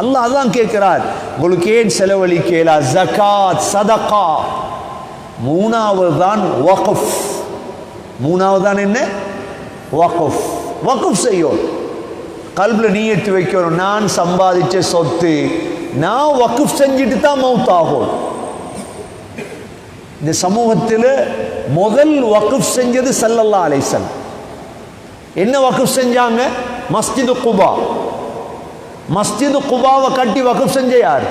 அல்லாஹ் அதான் கேட்கிறார். உங்களுக்கு ஏன் செலவழிக்கலா ஜகாத் சதகா மூணாவது தான் வக்ஃப். மூணாவது தான் என்ன? வக்ஃப். வக்ஃப் செய்யும். கல்பில் நீயத்து வைக்கணும். நான் சம்பாதிச்ச சொத்து நான் வக்குஃப் செஞ்சுட்டு தான் மவுத் ஆகும். இந்த சமூகத்தில் முதல் வக்ஃப் செஞ்சது சல்லல்லா அலைசல் என்ன வக்குஃப் செஞ்சாங்க? மஸ்ஜிது குபா. மஸ்ஜிது குபாவை கட்டி வகுப் செஞ்ச யார்?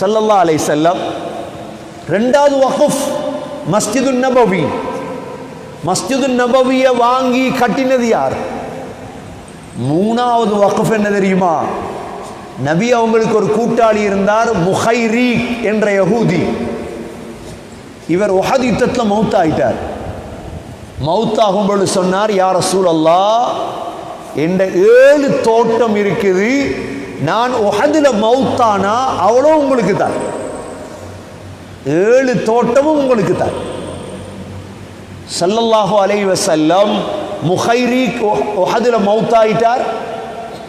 சல்லல்லா அலைசல்லம் ரெண்டாவது வகுப் மஸ்ஜிது நபவி. மஸ்ஜிது நபவியை வாங்கி கட்டினது யார்? மூணாவது வகுப் என்ன தெரியுமா? நபி அவங்களுக்கு ஒரு கூட்டாளி இருந்தார் முஹைரி என்ற யகூதி. இவர் உஹத் யுத்தத்தில் மவுத்தாயிட்டார் மவுத்தாகும் பொழுது சொன்னார் யார் சூழல்லா இந்த ஏழு தோட்டம் இருக்குது. நான் உஹதில் மவுத்தானா அவ்வளோ உங்களுக்கு தான். ஏழு தோட்டமும் உங்களுக்கு தான். சல்லல்லாஹு அலைவ செல்லம் முஹைரி உஹதில் மவுத்தாயிட்டார்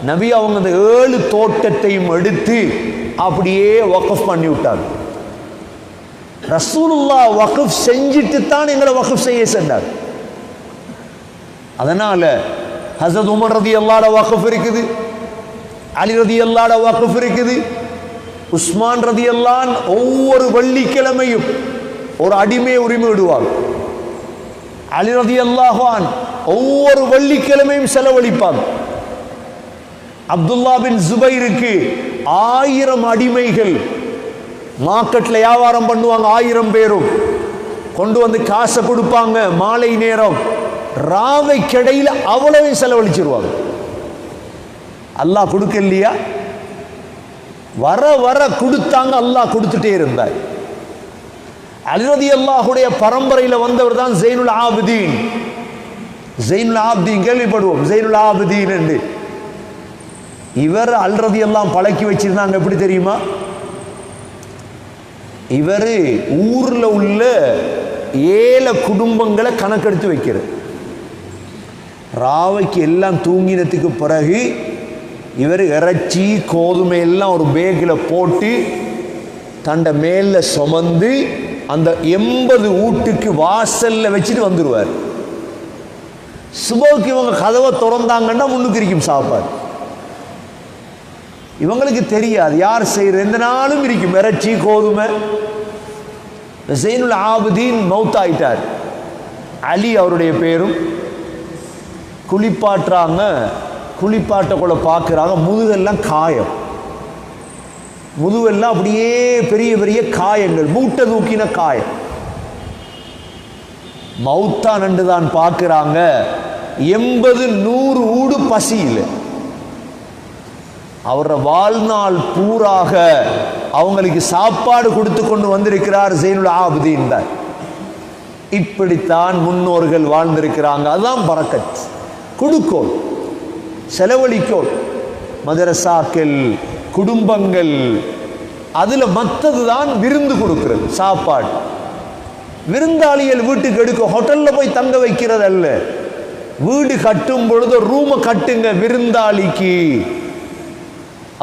நபி அவங்க அந்த ஏழு தோட்டத்தையும் எடுத்து அப்படியே வக்கஃப் பண்ணி விட்டாங்க. ரசூலுல்லா வக்ஃப் செஞ்சுட்டு தான் எங்களை வக்ஃப் செய்ய சென்றார் அதனால ஹசத் உமர் ரதி அல்லாட வக்ஃப் இருக்குது. அலி ரதி அல்லாட வக்ஃப் இருக்குது. உஸ்மான் ரதி அல்லான் ஒவ்வொரு வெள்ளிக்கிழமையும் ஒரு அடிமை உரிமை விடுவாங்க அலி ரதி அல்லாஹான் ஒவ்வொரு வெள்ளிக்கிழமையும் செலவழிப்பாங்க. அப்துல்லா பின் ஜுபைருக்கு ஆயிரம் அடிமைகள் மார்க்கெட்டில் வியாபாரம் பண்ணுவாங்க ஆயிரம் பேரும். கொண்டு வந்து காசை கொடுப்பாங்க மாலை நேரம். ராவை கிடையில அவ்வளவையும் செலவழிச்சிருவாங்க. அல்லாஹ் கொடுக்கலையா? வர வர கொடுத்தாங்க அல்லாஹ் கொடுத்துட்டே இருந்தார். அலிரதி அல்லாஹுடைய பரம்பரையில் வந்தவர் தான் ஜெயினுல் ஆபுதீன். ஜெயினுல் ஆப்தீன் கேள்விப்படுவோம். ஜெயினுல் ஆபுதீன் என்று. இவர் அல்ரதி எல்லாம் பழக்கி வச்சிருந்தாங்க எப்படி தெரியுமா? இவர் ஊரில் உள்ள ஏழை குடும்பங்களை கணக்கெடுத்து வைக்கிறது ராவைக்கு எல்லாம் தூங்கினத்துக்கு பிறகு இவர் இறைச்சி கோதுமை எல்லாம் ஒரு பேக்கில் போட்டு தண்டை மேலில் சுமந்து அந்த எண்பது வீட்டுக்கு வாசல்ல வச்சுட்டு வந்துடுவார் சுபோக்கு இவங்க கதவை திறந்தாங்கன்னா முன்னுக்கு இருக்கும் சாப்பாடு. இவங்களுக்கு தெரியாது யார் செய்யற? எந்த நாளும் இருக்கும். இறைச்சி கோதுமை. ஜெயினுல் ஆபுதீன் மௌத்தாயிட்டார். அலி அவருடைய பேரும் குளிப்பாட்டுறாங்க குளிப்பாட்டக்குள்ள பார்க்குறாங்க முதுகெல்லாம் காயம். முதுவெல்லாம் அப்படியே பெரிய பெரிய காயங்கள் மூட்டை தூக்கின காயம். மௌத்தா நண்டு தான் பார்க்குறாங்க எண்பது நூறு ஊடு பசியில் அவர வாழ்நாள் பூராக அவங்களுக்கு சாப்பாடு கொடுத்து கொண்டு வந்திருக்கிறார் ஜெயினுல் ஆபுதீன் தான். இப்படித்தான் முன்னோர்கள் வாழ்ந்திருக்கிறாங்க. அதுதான் பறக்கத். கொடுக்கோள் செலவழிக்கோள் மதரசாக்கள் குடும்பங்கள் அதில் மற்றது தான் விருந்து கொடுக்கிறது சாப்பாடு. விருந்தாளிகள் வீட்டுக்கு எடுக்க ஹோட்டலில் போய் தங்க வைக்கிறது அல்ல. வீடு கட்டும் பொழுது ரூமை கட்டுங்க விருந்தாளிக்கு.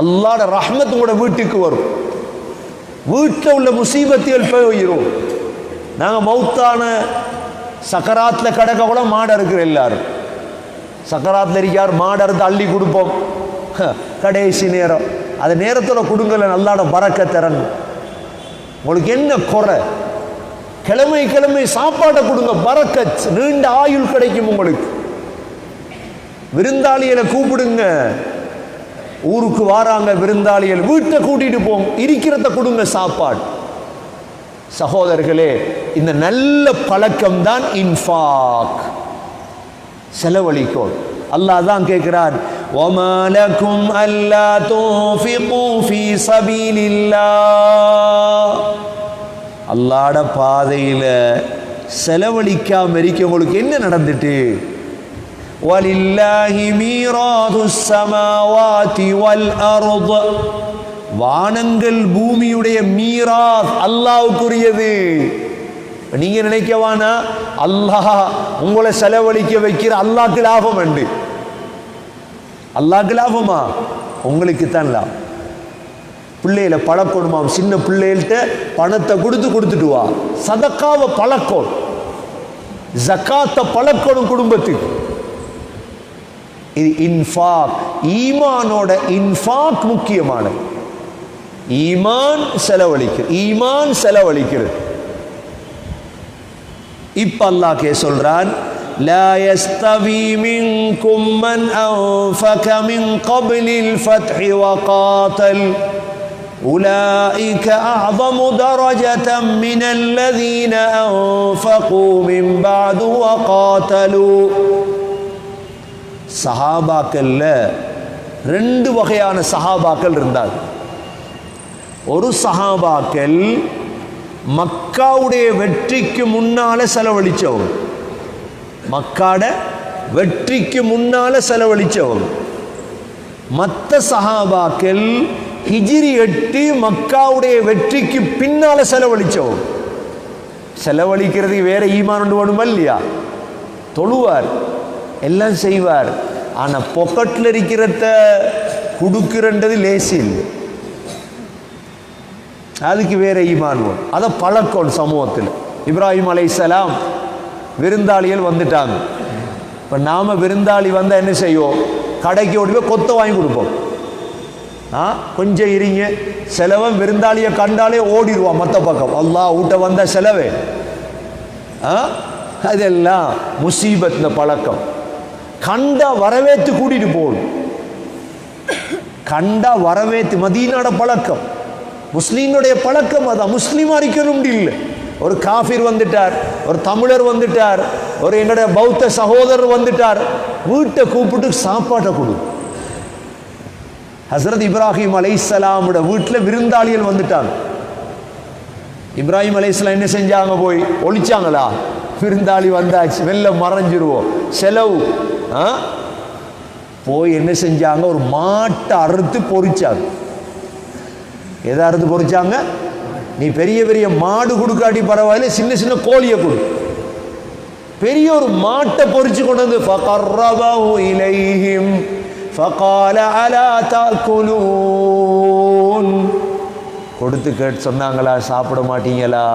அல்லாட ரஹ்மத் உங்களோட வீட்டுக்கு வரும். வீட்டில் உள்ள முசீபத்தியல் போயிடும் நாங்கள் மௌத்தான சக்கராத்தில் கடக்க கூட மாட இருக்கிற எல்லாரும். சக்கராத்தில் இருக்கார் மாடு அறுத்து அள்ளி கொடுப்போம். ஹ, கடைசி நேரம். அது நேரத்தில் கொடுங்கல நல்லாட பறக்க திறன். உங்களுக்கு என்ன குறை? கிழமை கிழமை சாப்பாட்டை கொடுங்க பறக்க நீண்ட ஆயுள் கிடைக்கும் உங்களுக்கு. விருந்தாளிகளை கூப்பிடுங்க. ஊருக்கு வாராங்க விருந்தாளிகள் வீட்டை கூட்டிட்டு போங்க இருக்கிறத கொடுங்க சாப்பாடு. சகோதரர்களே இந்த நல்ல பழக்கம் தான் இன்ஃபாக். செலவழிக்கோ அல்லாஹ் தான் கேட்கிறார் ஒமலக்கும் அல்லா தோஃபி ஃபி சபீலில்லா அல்லாட பாதையில செலவழிக்காம இருக்கவங்களுக்கு என்ன நடந்துட்டு? வலில்லாஹி மீராது சமாவாதி வல் அருத வானங்கள் பூமியுடைய மீராத் அல்லாவுக்குரியது. நீங்க நினைக்கவானா? அல்லாஹ் உங்களை செலவழிக்க வைக்கிற அல்லாக்கு லாபம் உண்டு. அல்லாக்கு லாபமா? உங்களுக்கு தான் லாபம். பிள்ளையில பழக்கணுமாம். சின்ன பிள்ளைகள்கிட்ட பணத்தை கொடுத்து கொடுத்துட்டு வா. சதக்காவை பழக்கம். ஜக்காத்தை பழக்கணும் குடும்பத்துக்கு. இது இன்ஃபாக். ஈமானோட இன்ஃபாக் முக்கியமானது. ஈமான் செலவழிக்கிறது ஈமான் செலவழிக்கிறது. இப்ப அல்லாஹ் கே சொல்றான் لا يستوي منكم من أنفق من قبل الفتح وقاتل أولئك أعظم درجة من الذين أنفقوا من بعد وقاتلوا சஹாபாக்கள்ல ரெண்டு வகையான சஹாபாக்கள் இருந்தாங்க ஒரு சஹாபாக்கள் மக்காவுடைய வெற்றிக்கு முன்னால செலவழிச்சவங்க. மக்காட வெற்றிக்கு முன்னால செலவழிச்சவங்க. மற்ற சஹாபாக்கள் ஹிஜிரி எட்டு மக்காவுடைய வெற்றிக்கு பின்னால செலவழிச்சவங்க. செலவழிக்கிறது வேற ஈமான் வேணுமா இல்லையா? தொழுவார் எல்லாம் செய்வார். ஆனா பொக்கெட்டில் இருக்கிறத கொடுக்கிறன்றது லேசி இல்லை. அதுக்கு வேற ஈமான் வேணும் அதை பழக்கம் சமூகத்தில். இப்ராஹிம் அலைஹிஸ்ஸலாம் விருந்தாளிகள் வந்துட்டாங்க. இப்போ நாம விருந்தாளி வந்தால் என்ன செய்வோம்? கடைக்கு ஓடி போய் கொத்தை வாங்கி கொடுப்போம். ஆ? கொஞ்சம் இருங்க. செலவன் விருந்தாளியை கண்டாலே ஓடிடுவான் மற்ற பக்கம். அல்லா ஊட்ட வந்த செலவே. ஆ? அதெல்லாம் முசீபத் இந்த பழக்கம். கண்டா வரவேற்று கூட்டிட்டு போகணும். கண்டா வரவேற்று மதியனோட பழக்கம். முஸ்லீம்களுடைய பழக்கம் அதான். முஸ்லீம் அறிக்கணும் இல்லை. ஒரு காஃபிர் வந்துட்டார் ஒரு தமிழர் வந்துட்டார் ஒரு எங்களுடைய பௌத்த சகோதரர் வந்துட்டார். வீட்டை கூப்பிட்டு சாப்பாட்டை கொடு. ஹசரத் இப்ராஹிம் அலைசலாமோட வீட்டில் விருந்தாளிகள் வந்துட்டாங்க. இப்ராஹிம் அலைசலாம் என்ன செஞ்சாங்க போய்? ஒழிச்சாங்களா? விருந்தாளி வந்தாச்சு. வெளில மறைஞ்சிருவோம். செலவு போய் என்ன செஞ்சாங்க? ஒரு மாட்டை அறுத்து பொறிச்சாங்க. எதை இருந்து பொறிச்சாங்க? நீ பெரிய பெரிய மாடு கொடுக்காட்டி பரவாயில்ல சின்ன சின்ன கோழியை கொடு. பெரிய ஒரு மாட்டை பொறிச்சு கொண்டு வந்து ஃபகர்ரபஹு இலைஹிம் ஃபகால அலா தாக்குலூன். கொடுத்து கேட்டு சொன்னாங்களா சாப்பிட மாட்டீங்களா?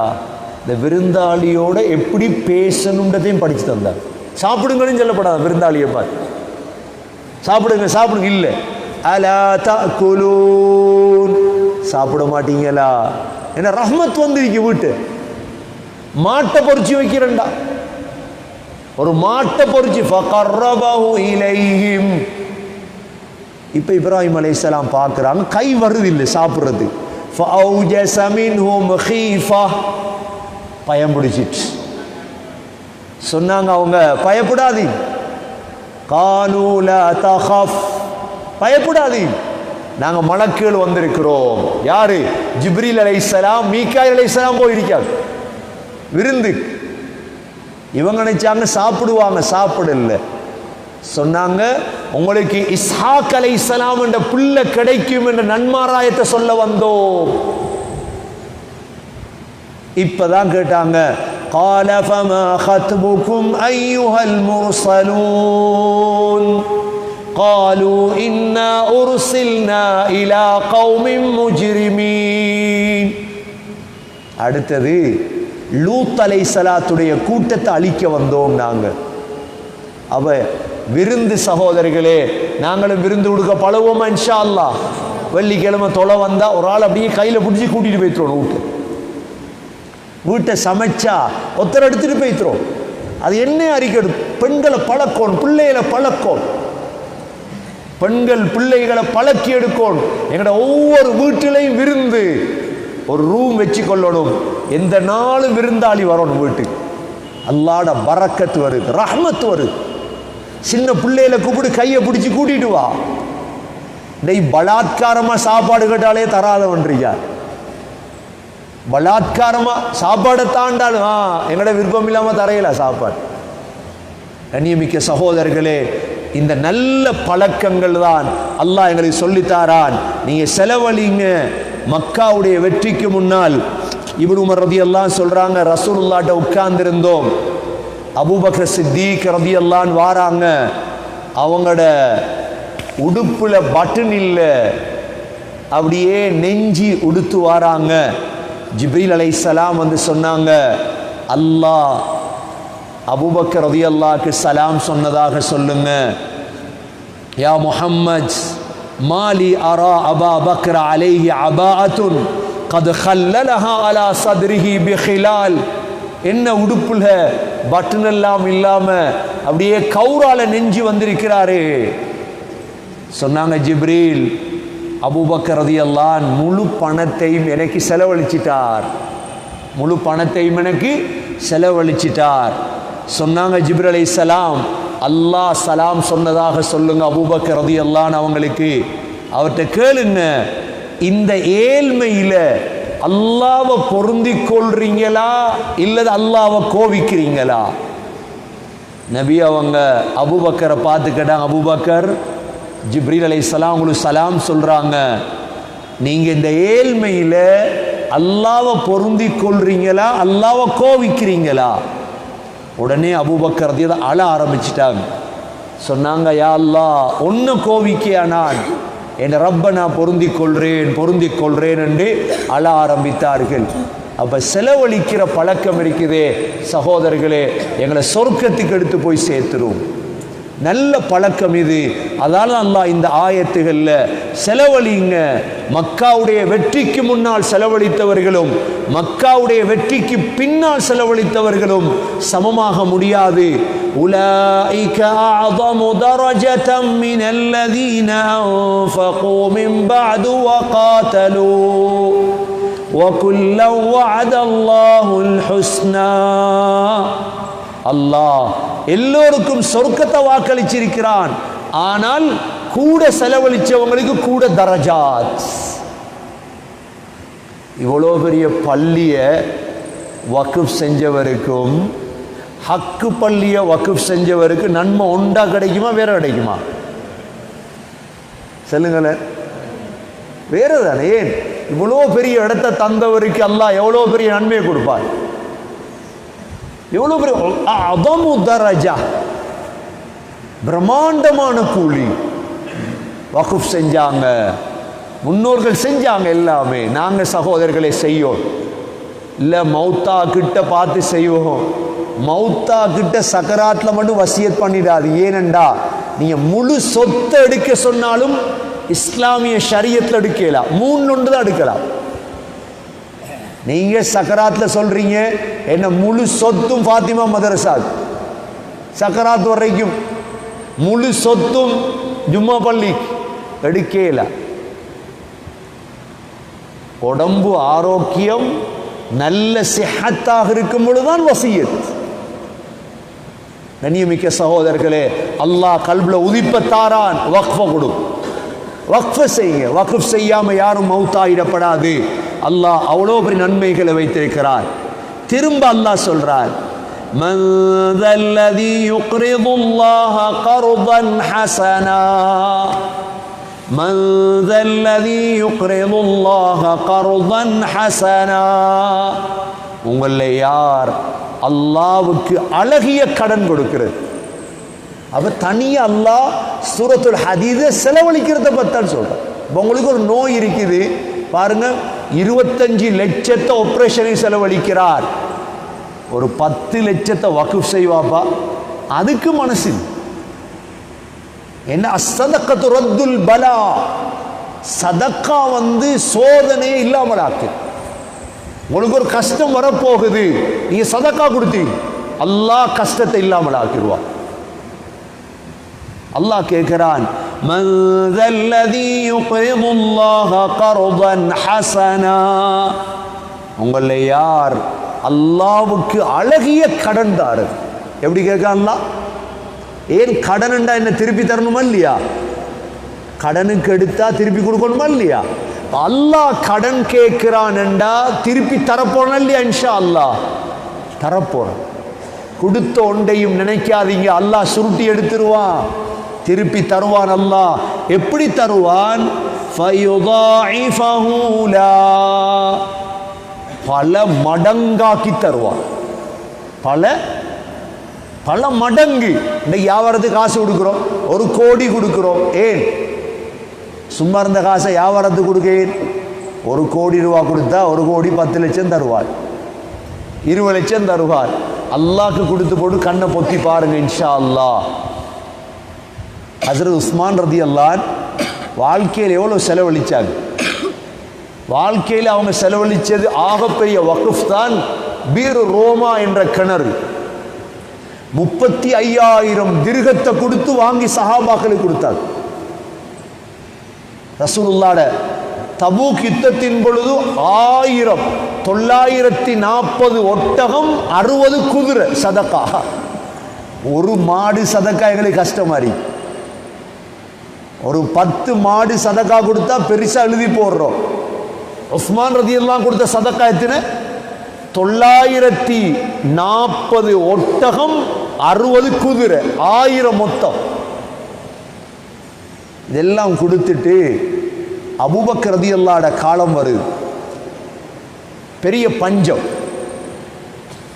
இந்த விருந்தாளியோட எப்படி பேசணுன்றதையும் படிச்சு தந்தார். சாப்பிடுங்கன்னு சொல்லப்படாத விருந்தாளியை பார்த்து சாப்பிடுங்க சாப்பிடுங்க. இல்லை. அலா குலூன் சாப்பிட மாட்டீங்களா? என்ன ரஹ்மத் வந்துருக்கு வீட்டு. மாட்டை பொறிச்சு வைக்கிறேன்டா. ஒரு மாட்டை பொறிச்சு ஃபகர்ரபஹு இலைஹிம். இப்போ இப்ராஹிம் அலைஹிஸ்ஸலாம் பார்க்குறாங்க கை வருது இல்லை சாப்பிட்றது ஹீஃபா. பயம் பிடிச்சிட்டு சொன்னாங்க அவங்க பயப்படாதீங்க காலூல தஹஃப். பயப்படாதீங்க நாங்க மலக்குகள் வந்திருக்கிறோம் யாரு ஜிப்ரீல் அலைஹிஸ்ஸலாம் மீகாயில் அலைஹிஸ்ஸலாம் போயிருக்காங்க விருந்து இவங்க நினைச்சாங்க சாப்பிடுவாங்க சாப்பிடல சொன்னாங்க உங்களுக்கு இஸ்ஹாக் அலைஹிஸ்ஸலாம் என்ற பிள்ளை கிடைக்கும் என்ற நன்மாராயத்தை சொல்ல வந்தோம் இப்பதான் கேட்டாங்க قال فما خطبكم أيها المرسلون قالوا إنا أرسلنا إلى قوم مجرمين அடுத்தது லூத் அலைசலாத்துடைய கூட்டத்தை அழிக்க வந்தோம் நாங்க அவ விருந்து சகோதரிகளே நாங்களும் விருந்து கொடுக்க பழவோமா இன்ஷா அல்லாஹ் வெள்ளிக்கிழமை தொலை வந்தா ஒரு ஆள் அப்படியே கையில பிடிச்சி கூட்டிட்டு போய்த்துறோம் வீட்டு வீட்டை சமைச்சா ஒருத்தர் எடுத்துட்டு போய்த்துறோம் அது என்ன அறிக்கை பெண்களை பழக்கணும் பிள்ளைகளை பழக்கணும் பெண்கள் பிள்ளைகளை பழக்கி எடுக்கணும் எங்களோட ஒவ்வொரு வீட்டிலையும் விருந்து. ஒரு ரூம் வச்சு கொள்ளணும் எந்த நாளும் விருந்தாளி வரணும் வீட்டுக்கு. அல்லாட பறக்கத்து வருது ரஹ்மத்து வருது சின்ன பிள்ளையில கூப்பிட்டு கையை பிடிச்சி கூட்டிட்டு வா. டெய் பலாத்காரமா சாப்பாடு கேட்டாலே தராதவன்றியா பலாத்காரமா சாப்பாடை தாண்டாலும் ஆ எங்களோட விருப்பம் இல்லாம தரையில சாப்பாடு. கண்ணியமிக்க சகோதரர்களே இந்த நல்ல பழக்கங்கள் தான் அல்லாஹ் எங்களுக்கு சொல்லித்தாரான். நீங்க செலவழிங்க. மக்காவுடைய வெற்றிக்கு முன்னால் இவனு உமர் ரதி எல்லாம் சொல்றாங்க ரசூலுல்லாட்ட உட்கார்ந்திருந்தோம். அபுபக்ர சித்திக் ரதி எல்லாம் வாராங்க. அவங்களோட உடுப்புல பட்டன் இல்லை. அப்படியே நெஞ்சி உடுத்து வாராங்க. ஜிப்ரீல் அலைஹிஸ்ஸலாம் வந்து சொன்னாங்க அல்லாஹ் அபுபக்கர் ரதி அல்லாக்கு சலாம் சொன்னதாக சொல்லுங்க. யா முஹம்மத் மாலி அரா அபா பக்ர அலேஹி அபாத்துன் கது ஹல்லலஹா அலா சதுரிஹி பிஹிலால். என்ன உடுப்புல பட்டன் எல்லாம் இல்லாம அப்படியே கௌரால நெஞ்சு வந்திருக்கிறாரு. சொன்னாங்க ஜிப்ரீல் அபுபக்கர் ரதி அல்லான் முழு பணத்தையும் எனக்கு செலவழிச்சிட்டார். முழு பணத்தையும் எனக்கு செலவழிச்சிட்டார். சொன்னாங்க ஜிப்ர் அலை சலாம் அல்லாஹ் சலாம் சொன்னதாக சொல்லுங்க அபூபக்கர் ரதியல்லான் அவங்களுக்கு. அவர்கிட்ட கேளுங்க. இந்த ஏழ்மையில அல்லாவை பொருந்தி கொள்றீங்களா இல்லது அல்லாவை கோவிக்கிறீங்களா? நபி அவங்க அபுபக்கரை பார்த்து கேட்டாங்க அபூபக்கர் ஜிப்ரீல் சலாம் உங்களுக்கு சலாம் சொல்றாங்க. நீங்க இந்த ஏழ்மையில அல்லாவை பொருந்தி கொள்றீங்களா அல்லாவை கோவிக்கிறீங்களா? உடனே அபூபக்கர் அழ ஆரம்பிச்சிட்டாங்க. சொன்னாங்க யா அல்லா ஒன்று கோவிக்கையா நான் என் ரப்பை நான் பொருந்தி கொள்கிறேன் பொருந்தி கொள்கிறேன் என்று அழ ஆரம்பித்தார்கள். அப்போ செலவழிக்கிற பழக்கம் இருக்குதே சகோதரர்களே எங்களை சொர்க்கத்துக்கு எடுத்து போய் சேர்த்துரும். நல்ல பழக்கம் இது அதால அல்லாஹ் இந்த ஆயத்துகள்ல செலவழிங்க மக்காவுடைய வெற்றிக்கு முன்னால் செலவழித்தவர்களும் மக்காவுடைய வெற்றிக்கு பின்னால் செலவழித்தவர்களும் சமமாக முடியாது أولئك أعظم درجة من الذين أنفقوا من بعد وقاتلوا وكلا وعد الله الحسنى அல்லாஹ் எல்லோருக்கும் சொர்க்கத்தை வாக்களிச்சிருக்கிறான். ஆனால் கூட செலவழிச்சவங்களுக்கு கூட தரஜாத். இவ்வளோ பெரிய பள்ளிய வக்குப் செஞ்சவருக்கும் ஹக்கு பள்ளியை வக்குப் செஞ்சவருக்கு நன்மை உண்டா கிடைக்குமா வேற கிடைக்குமா? சொல்லுங்களேன். வேற தானே ஏன்? இவ்வளோ பெரிய இடத்தை தந்தவருக்கு அல்லாஹ் எவ்வளோ பெரிய நன்மையை கொடுப்பார் எவ்வளோ பெரிய அதமு தரஜா. பிரம்மாண்டமான கூலி. வகுப் செஞ்சாங்க. முன்னோர்கள் செஞ்சாங்க எல்லாமே. நாங்கள் சகோதரர்களை செய்யோம் இல்லை மௌத்தா கிட்ட பார்த்து செய்வோம். மௌத்தா கிட்ட சக்கராத்தில் மட்டும் வசியத் பண்ணிடாது. ஏனண்டா நீங்கள் முழு சொத்தை எடுக்க சொன்னாலும் இஸ்லாமிய ஷரியத்தில் எடுக்கலாம் மூணு ஒன்று தான் எடுக்கலாம். நீங்க சக்கராத்துல சொல்றீங்க என்ன முழு சொத்தும் ஃபாத்திமா மதரசா சக்கராத் வரைக்கும் முழு சொத்தும் ஜும்மா பள்ளி. எடுக்கல உடம்பு ஆரோக்கியம் நல்ல சிஹத்தாக இருக்கும் பொழுதுதான் வசியத். கண்ணியமிக்க சகோதரர்களே அல்லாஹ் கல்புல உதிப்பத்தாரான் வக்ஃப கொடு. வக்ஃப செய்யுங்க. வக்ஃப் செய்யாம யாரும் மவுத்தாயிடப்படாது. அல்லாஹ் அவ்வளோ பெரிய நன்மைகளை வைத்திருக்கிறார் திரும்ப அல்லாஹ் சொல்றார் من ذا الذي يقرض الله قرضا حسنا من ذا الذي يقرض الله قرضا حسنا உங்களை யார் அல்லாவுக்கு அழகிய கடன் கொடுக்கிறது அப்ப தனியா அல்லாஹ் சூரத்துல் ஹதீத செலவழிக்கிறத பத்தான் சொல்றான் இப்போ உங்களுக்கு ஒரு நோய் இருக்குது பாருங்க இருபத்தஞ்சு லட்சத்தை ஆப்ரேஷனுக்கு செலவழிக்கிறார். ஒரு பத்து லட்சத்தை வகுப் செய்வாப்பா? அதுக்கு மனசு என்ன? அசதக்கத்து ரத்துல் பலா. சதக்கா வந்து சோதனையே இல்லாமல் ஆக்கு. உங்களுக்கு ஒரு கஷ்டம் வரப்போகுது. நீங்க சதக்கா கொடுத்தீங்க அல்லாஹ் கஷ்டத்தை இல்லாமல் ஆக்கிடுவான். அல்லாஹ் கேட்கிறான் உங்கள யார் அல்லாவுக்கு அழகிய கடன் தாரு? எப்படி கேட்கலாம்லா ஏன் கடன்ண்டா என்ன திருப்பி தரணுமா இல்லையா? கடனுக்கு எடுத்தா திருப்பி கொடுக்கணுமா இல்லையா? அல்லாஹ் கடன் கேட்கிறான்டா திருப்பி தரப்போனா இல்லையா இன்ஷா அல்லாஹ் தரப்போறேன். கொடுத்த ஒன்றையும் நினைக்காதீங்க. அல்லாஹ் சுருட்டி எடுத்துருவான். திருப்பி தருவான் அல்லாஹ். எப்படி தருவான்? பல மடங்காக்கி தருவான். பல பல மடங்கு. இன்னைக்கு வியாபாரத்துக்கு காசு கொடுக்குறோம்? ஒரு கோடி கொடுக்குறோம். ஏன்? சும்மா இருந்த காசை வியாபாரத்துக்கு கொடுக்கேன்? ஒரு கோடி ரூபா கொடுத்தா ஒரு கோடி பத்து லட்சம் தருவார். இருபது லட்சம் தருவார். அல்லாக்கு கொடுத்து போட்டு கண்ணை பொத்தி பாருங்க இன்ஷா அல்லாஹ். ஹசரத் உஸ்மான் ரதி அல்லான் வாழ்க்கையில் எவ்வளோ செலவழிச்சாங்க? வாழ்க்கையில் அவங்க செலவழிச்சது ஆகப்பெரிய வகுஃப் தான் பீரு ரோமா என்ற கிணறு. முப்பத்தி ஐயாயிரம் திருகத்தை கொடுத்து வாங்கி சஹாபாக்களை கொடுத்தாங்க. ரசூலுல்லாட தபூக் யுத்தத்தின் பொழுது ஆயிரம் தொள்ளாயிரத்தி நாற்பது ஒட்டகம் அறுபது குதிரை சதக்கா. ஒரு மாடு சதக்கா எங்களுக்கு கஷ்டமாரி ஒரு பத்து மாடு சதக்கா கொடுத்தா பெருசா எழுதி போடுறோம். உஸ்மான் ரதி எல்லாம் கொடுத்த சதக்கா எத்தனை? தொள்ளாயிரத்தி நாற்பது ஒட்டகம் அறுபது குதிரை ஆயிரம் மொத்தம். இதெல்லாம் கொடுத்துட்டு அபூபக்கர் ரதியல்லாட காலம் வருது. பெரிய பஞ்சம்.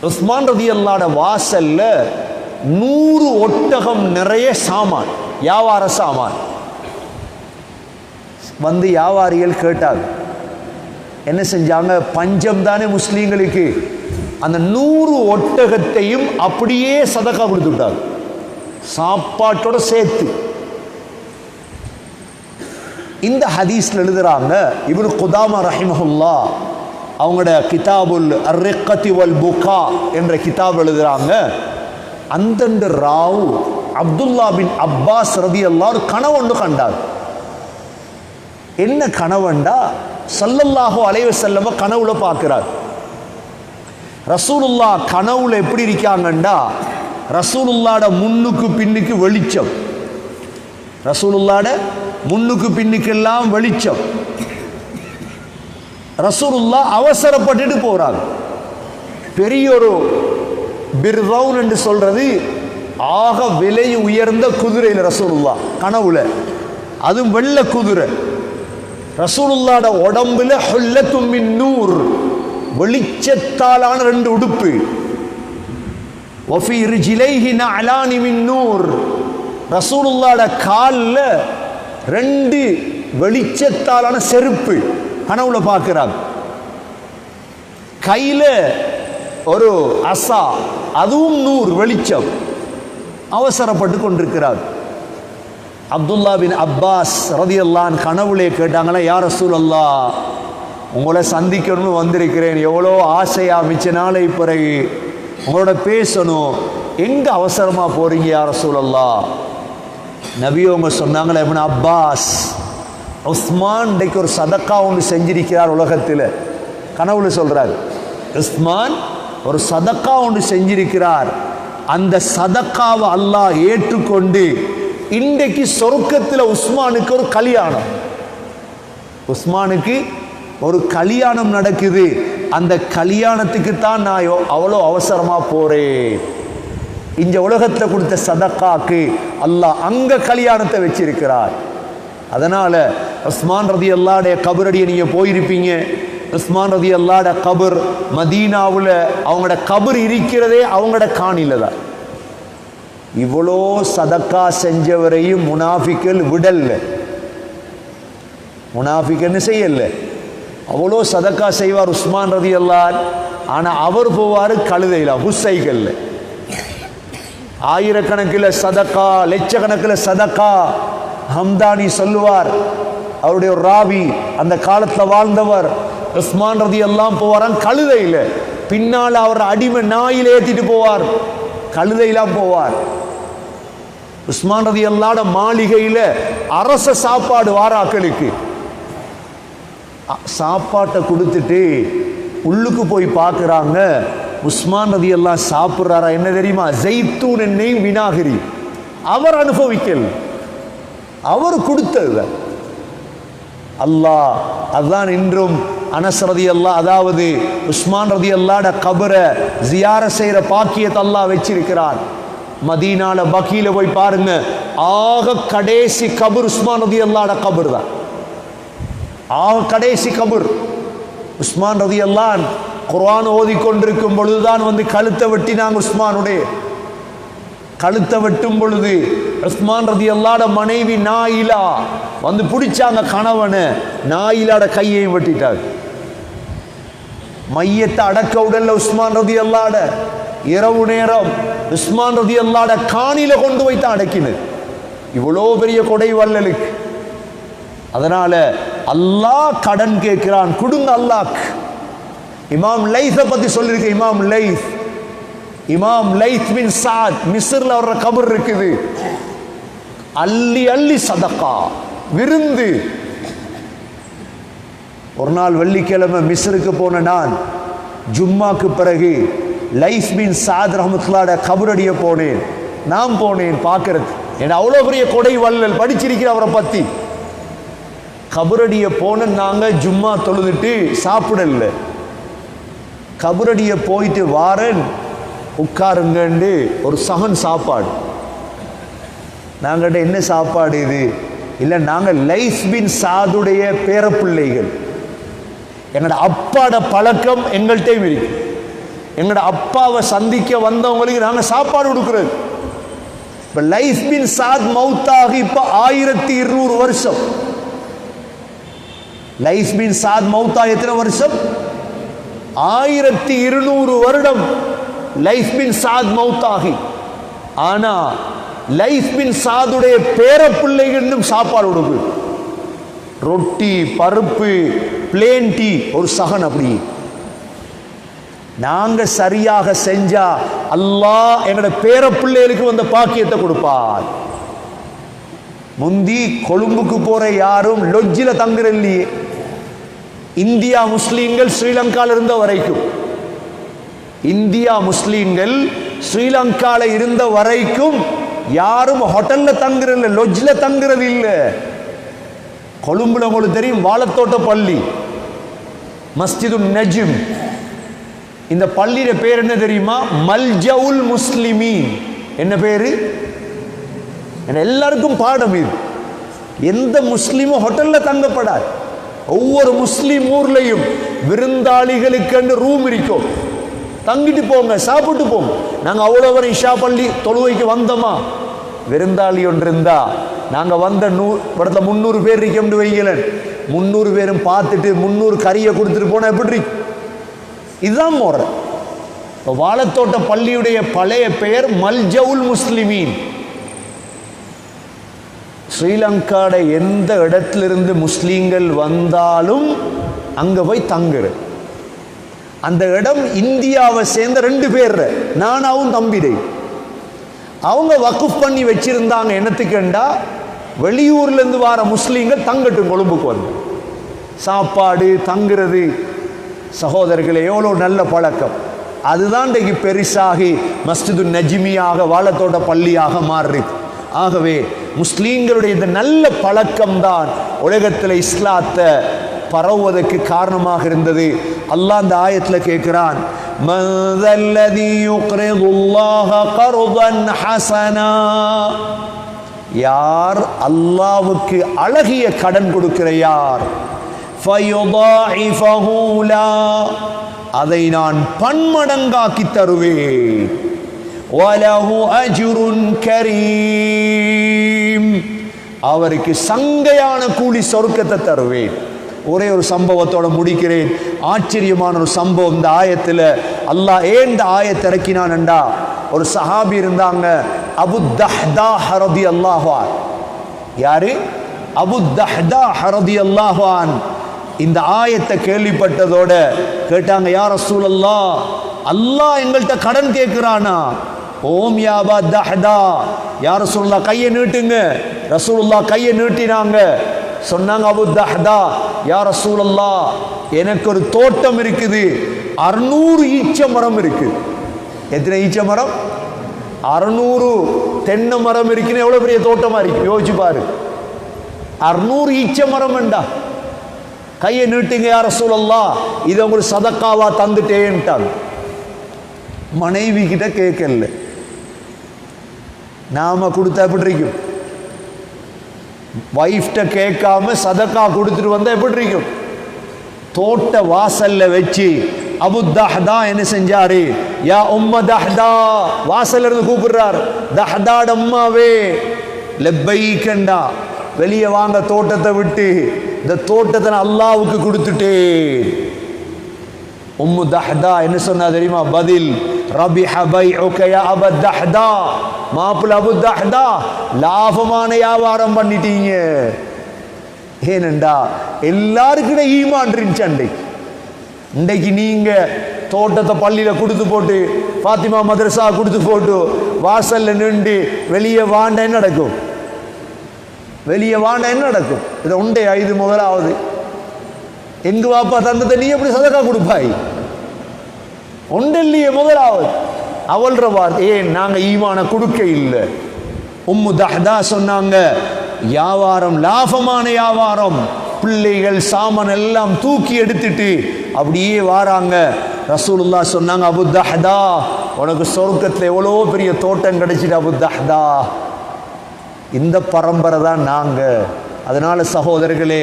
உஸ்மான் ரதி அல்லாட வாசல்ல நூறு ஒட்டகம் நிறைய சாமான் வியாபார சாமான். வந்து வியாபாரிகள் கேட்டாங்க என்ன செஞ்சாங்க? பஞ்சம் தானே முஸ்லீம்களுக்கு. அந்த நூறு ஒட்டகத்தையும் அப்படியே சதக்கா கொடுத்து விட்டாங்க சாப்பாட்டோட சேர்த்து. இந்த ஹதீஸ்ல எழுதுறாங்க இவரு குதாமா ரஹிமஹுல்லா அவங்களோட கிதாபுல் அர்ரிக்கத்தி வல் புகா என்ற கிதாப் எழுதுறாங்க. அந்தண்டு ராவ் அப்துல்லா பின் அப்பாஸ் ரதி எல்லாரும் கனவு ஒன்று கண்டார். என்ன கனவண்டா? சல்லல்லாஹோ அலைவ செல்லவ கனவுல பார்க்கிறார். ரசூலுல்லா கனவுல எப்படி இருக்காங்கண்டா? ரசூலுல்லாட முன்னுக்கு பின்னுக்கு வெளிச்சம். ரசூலுல்லாட முன்னுக்கு பின்னுக்கெல்லாம் வெளிச்சம். ரசூலுல்லா அவசரப்பட்டுட்டு போறாங்க. பெரிய ஒரு பிர்தவுன் என்று சொல்றது ஆக விலை உயர்ந்த குதிரையில் ரசூலுல்லா கனவுல. அதுவும் வெள்ள குதிரை. ரசூலுல்லாட உடம்புல ஹொல்ல மின் நூர். வெளிச்சத்தாலான ரெண்டு உடுப்பு. ஒஃபி ரிஜிலைஹி அலானி மின் நூர். ரசூலுல்லாட கால்ல ரெண்டு வெளிச்சத்தாலான செருப்பு கனவுல பார்க்கிறாங்க கையில ஒரு அசா அதுவும் நூறு வெளிச்சம். அவசரப்பட்டு கொண்டிருக்கிறார். அப்துல்லா பின் அப்பாஸ் ரதியல்லான் கனவுலே கேட்டாங்கன்னா யார் ரசூல் அல்லா உங்களை சந்திக்கணும்னு வந்திருக்கிறேன். எவ்வளோ ஆசையா மிச்ச நாளை பிறகு உங்களோட பேசணும். எங்க அவசரமா போறீங்க யார் ரசூல் அல்லா சொன்னாங்களே இப்னு அப்பாஸ் உஸ்மான் இன்றைக்கு ஒரு சதக்கா ஒன்று செஞ்சிருக்கிறார் உலகத்தில். கனவுல சொல்றார் உஸ்மான் ஒரு சதக்கா ஒன்று செஞ்சிருக்கிறார். அந்த சதக்காவை அல்லாஹ் ஏற்றுக்கொண்டு இன்றைக்கு சொர்க்கத்தில் உஸ்மானுக்கு ஒரு கல்யாணம். உஸ்மானுக்கு ஒரு கல்யாணம் நடக்குது. அந்த கல்யாணத்துக்கு தான் நான் அவ்வளோ அவசரமாக போகிறேன் இந்த உலகத்தில் கொடுத்த சதக்காக்கு அல்லாஹ் அங்கே கல்யாணத்தை வச்சிருக்கிறார். அதனால் உஸ்மான் ரதி அல்லாடைய கபரடியை நீங்கள் போயிருப்பீங்க. உஸ்மான் ரதி அல்லாட கபர் மதீனாவில் அவங்களோட கபர் இருக்கிறதே அவங்களோட காணில தான். இவ்வளோ சதக்கா செஞ்சவரையும் முனாஃபிக்கல் விடல்ல முனாஃபிக்கன்னு செய்யல. அவ்வளோ சதக்கா செய்வார் உஸ்மான் ரதி எல்லார் ஆனா அவர் போவார் கழுதையில் ஹுசைகள்ல ஆயிரக்கணக்கில் சதக்கா லட்சக்கணக்கில் சதக்கா ஹம்தானி சொல்லுவார். அவருடைய ஒரு ராவி அந்த காலத்தில் வாழ்ந்தவர். உஸ்மான் ரதி எல்லாம் போவாராம் கழுதையில். பின்னால் அவர் அடிமை நாயில் ஏத்திட்டு போவார். கழுதையெல்லாம் போவார். உஸ்மான் ரதி அல்லாட மாளிகையில் அரச சாப்பாடு வாராக்களுக்கு சாப்பாட்டை கொடுத்துட்டு உள்ளுக்கு போய் பார்க்குறாங்க. உஸ்மான் ரதி எல்லாம் சாப்பிட்றாரா? என்ன தெரியுமா? ஜெய்தூன் எண்ணெய் வினாகிரி அவர் அனுபவிக்கல். அவர் கொடுத்தது. அல்லாஹ் அதான் இன்றும் அனஸ் ரதி அல்லா அதாவது உஸ்மான் ரதி அல்லாட கபரை ஜியார செய்கிற பாக்கியத்தை அல்லாஹ் வச்சிருக்கிறார் மதீனால பக்கீல போய் பாருங்க ஆக கடைசி கபர் உஸ்மான் ரதி அல்லாட கபர் தான். ஆக கடைசி கபர் உஸ்மான் ரதி அல்லான் குர்ஆன் ஓதிக்கொண்டிருக்கும் பொழுதுதான் வந்து கழுத்தை வெட்டினாங்க உஸ்மானுடைய. கழுத்தை வெட்டும் பொழுது உஸ்மான் ரதி அல்லாட மனைவி நாயிலா வந்து பிடிச்சாங்க கணவனு. நாயிலாட கையையும் வெட்டிட்டாங்க மையத்தை அடக்க உடல்ல உஸ்மான் ரதி அல்லாட இரவு நேரம் உஸ்மான் ரதி அல்லாட காணில கொண்டு வைத்து அடக்கினு இவ்வளோ பெரிய கொடை வல்லலுக்கு அதனால அல்லாஹ் கடன் கேட்கிறான். கொடுங்க அல்லாஹ். இமாம் லைஸை பத்தி சொல்லியிருக்க இமாம் லைஃப் இமாம் லைத் பின் சாத் மிஸ்ர்ல வர்ற கபர் இருக்குது. அள்ளி அள்ளி சதக்கா விருந்து. ஒரு நாள் வெள்ளிக்கிழமை மிஸ்ருக்கு போன நான் ஜும்மாக்கு பிறகு லைஃப் பின் சாத் ரஹமத்துல்லாட கபரடிய போனேன். நான் போனேன் பார்க்கறது என்ன அவ்வளோ பெரிய கொடை வள்ளல் படிச்சிருக்கிற அவரை பத்தி. கபரடிய போன நாங்க ஜும்மா தொழுதுட்டு சாப்பிடல. கபரடிய போயிட்டு வாரன் உட்காருங்கண்டு ஒரு சகன் சாப்பாடு. நாங்கள்கிட்ட என்ன சாப்பாடு இது? இல்லை நாங்கள் லைஸ் பின் சாதுடைய பேரப்பிள்ளைகள். எங்களோட அப்பாட பழக்கம் எங்கள்கிட்டையும் இருக்கு. எங்களோட அப்பாவை சந்திக்க வந்தவங்களுக்கு நாங்கள் சாப்பாடு கொடுக்குறது. இப்போ லைஸ் பின் சாத் மவுத்தாகி இப்போ ஆயிரத்தி இருநூறு வருஷம். லைஸ் பின் சாத் மவுத்தா எத்தனை வருஷம்? ஆயிரத்தி இருநூறு வருடம். லைஃப் பின் சாத் ஆகி ஆனா லைஃப் பின் சாதுடைய பேர பிள்ளைகளும் சாப்பாடு கொடுக்கு ரொட்டி பருப்பு பிளேன் டீ ஒரு சகன் அப்படி. நாங்க சரியாக செஞ்சா அல்லாஹ் எங்களோட பேர பிள்ளைகளுக்கு வந்த பாக்கியத்தை கொடுப்பார். முந்தி கொழும்புக்கு போற யாரும் லொஜ்ஜில தங்குற இல்லையே. இந்தியா முஸ்லீம்கள் ஸ்ரீலங்கால இருந்த வரைக்கும். இந்தியா முஸ்லீம்கள் ஸ்ரீலங்கால இருந்த வரைக்கும் யாரும் ஹோட்டல்ல தங்குறது லொஜ்ஜில் தங்குறது இல்ல கொழும்புல உங்களுக்கு தெரியும் வாழத்தோட்ட பள்ளி. மஸ்ஜிது நஜிம். இந்த பள்ளியில பேர் என்ன தெரியுமா? மல்ஜவுல் முஸ்லிமீன். என்ன பேரு? எல்லாருக்கும் பாடம் இது. எந்த முஸ்லீமும் ஹோட்டல்ல தங்கப்படாது. ஒவ்வொரு முஸ்லீம் ஊர்லயும் விருந்தாளிகளுக்கு ரூம் இருக்கும். தங்கிட்டு போங்க சாப்பிட்டு போங்க. நாங்கள் அவ்வளோ வரை இஷா பள்ளி தொழுவைக்கு வந்தோமா? விருந்தாளி ஒன்று இருந்தா நாங்கள் வந்த நூ இடத்துல முந்நூறு பேர் இருக்கோம்னு வைங்களேன். முந்நூறு பேரும் பார்த்துட்டு முந்நூறு கறியை கொடுத்துட்டு போனால் எப்படி? இதுதான் முறை இப்போ வாழத்தோட்ட பள்ளியுடைய பழைய பெயர் மல்ஜவுல் முஸ்லிமீன். ஸ்ரீலங்காட எந்த இடத்திலிருந்து முஸ்லீம்கள் வந்தாலும் அங்கே போய் தங்குற அந்த இடம் இந்தியாவை சேர்ந்த ரெண்டு பேர் நானாவும் தம்பிடை. அவங்க வக்குஃப் பண்ணி வச்சிருந்தாங்க என்னத்துக்குண்டா வெளியூர்ல இருந்து வர முஸ்லீம்கள் தங்கட்டும் கொழும்புக்கு வந்து. சாப்பாடு தங்குறது. சகோதரர்களே எவ்வளோ நல்ல பழக்கம். அதுதான் இன்றைக்கு பெருசாகி மஸ்ஜிது நஜிமியாக வாழத்தோட பள்ளியாக மாறுறது ஆகவே முஸ்லீம்களுடைய இந்த நல்ல பழக்கம்தான் உலகத்தில் இஸ்லாத்தை பரவுவதற்கு காரணமாக இருந்தது. அல்லாஹ் அந்த ஆயத்தில் கேட்கிறான் யார் அல்லாவுக்கு அழகிய கடன் கொடுக்கிற யார்? அதை நான் பன்மடங்காக்கி தருவேன். அவருக்கு சங்கையான கூலி சொருக்கத்தை தருவேன். ஒரே ஒரு சம்பவத்தோட முடிக்கிறேன். ஆச்சரியமான ஒரு சம்பவம் இந்த ஆயத்தில். அல்லாஹ் ஏன் இந்த ஆயத்தை இறக்கினான்டா ஒரு சஹாபி இருந்தாங்க அபு தஹ்தா ஹரதி அல்லாஹான் யாரு? அபு தஹ்தா ஹரதி அல்லாஹான் இந்த ஆயத்தை கேள்விப்பட்டதோட கேட்டாங்க யார் ரசூலல்லா அல்லாஹ் எங்கள்கிட்ட கடன் கேட்கிறானா? ஓம் யாபா தஹ்தா. யார் ரசூல்லா கையை நீட்டுங்க. ரசூல்லா கையை நீட்டினாங்க. சொன்னாங்க அபு தஹ்தா யார் ரசூலல்லா எனக்கு ஒரு தோட்டம் இருக்குது. அறுநூறு ஈச்ச மரம் இருக்கு எத்தனை ஈச்ச மரம்? அறுநூறு தென்னை மரம் இருக்குன்னு எவ்வளவு பெரிய தோட்டமா இருக்கு? யோசிச்சு பாரு. அறுநூறு ஈச்ச மரம் வேண்டா. கையை நீட்டுங்க யார சூழல்லா இதை உங்களுக்கு சதக்காவா தந்துட்டேன்ட்டாங்க. மனைவி கிட்ட கேட்கல. நாம கொடுத்தா எப்படி இருக்கும்? வைஃப்ட கேட்காம சதக்கா கொடுத்துட்டு வந்தால் எப்படி இருக்கும்? தோட்ட வாசல்ல வச்சு அபு தஹ்தா என்ன செஞ்சாரு? யா உம்ம தஹ்தா வாசல்ல இருந்து கூப்பிடுறாரு. தஹ்தாட் அம்மாவே லெப்பைக்கண்டா வெளியே வாங்க தோட்டத்தை விட்டு இந்த தோட்டத்தை நான் அல்லாவுக்கு கொடுத்துட்டேன். உம்மு தஹ்தா என்ன சொன்னா தெரியுமா? பதில் ரபி ஹபை யா அப தஹ்தா. மாப்பிள்ள அபு தஹ்தா லாபமான வியாபாரம் பண்ணிட்டீங்க. ஏனண்டா எல்லாருக்கிட்ட ஈமான் இருந்துச்சு அன்றைக்கு. இன்றைக்கு நீங்க தோட்டத்தை பள்ளியில கொடுத்து போட்டு பாத்திமா மதரசா கொடுத்து போட்டு வாசல்ல நின்று வெளியே வாண்ட என்ன நடக்கும்? வெளியே வாண்ட என்ன நடக்கும்? இது உண்டே ஐது முதலாவது. எங்க வாப்பா தந்தத்தை நீ எப்படி சதக்கா கொடுப்பாய்? ஒன்றில்லையே முதலாவது. அவள்ற வார்த்தை ஏன் நாங்கள் ஈமான கொடுக்க இல்லை. உம்மு தஹ்தா சொன்னாங்க வியாபாரம் லாபமான வியாபாரம் பிள்ளைகள் சாமான் எல்லாம் தூக்கி எடுத்துட்டு அப்படியே வாராங்க. ரசூலுல்லா சொன்னாங்க அபு தஹ்தா உனக்கு சொர்க்கத்தில் எவ்வளோ பெரிய தோட்டம் கிடைச்சிட்டு அபு தஹ்தா. இந்த பரம்பரை தான் நாங்க. அதனால சகோதரர்களே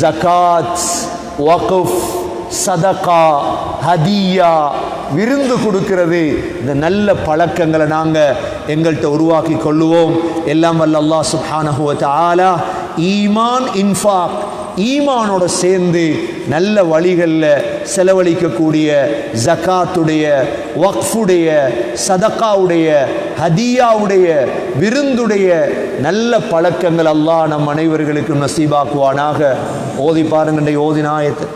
ஜகாத் வகுஃப் சதகா ஹதியா விருந்து கொடுக்கிறது. இந்த நல்ல பழக்கங்களை நாங்கள் எங்கள்கிட்ட உருவாக்கி கொள்ளுவோம். எல்லாம் வல்ல அல்லா சுஹானஹுவத் ஆலா ஈமான் இன்ஃபாக் ஈமானோட சேர்ந்து நல்ல வழிகளில் செலவழிக்கக்கூடிய ஜக்காத்துடைய வக்ஃபுடைய சதக்காவுடைய ஹதியாவுடைய விருந்துடைய நல்ல பழக்கங்கள் அல்லாஹ் நம் அனைவர்களுக்கும் நசீபாக்குவானாக. ஓதி பாருங்க ஓதினாயத்தை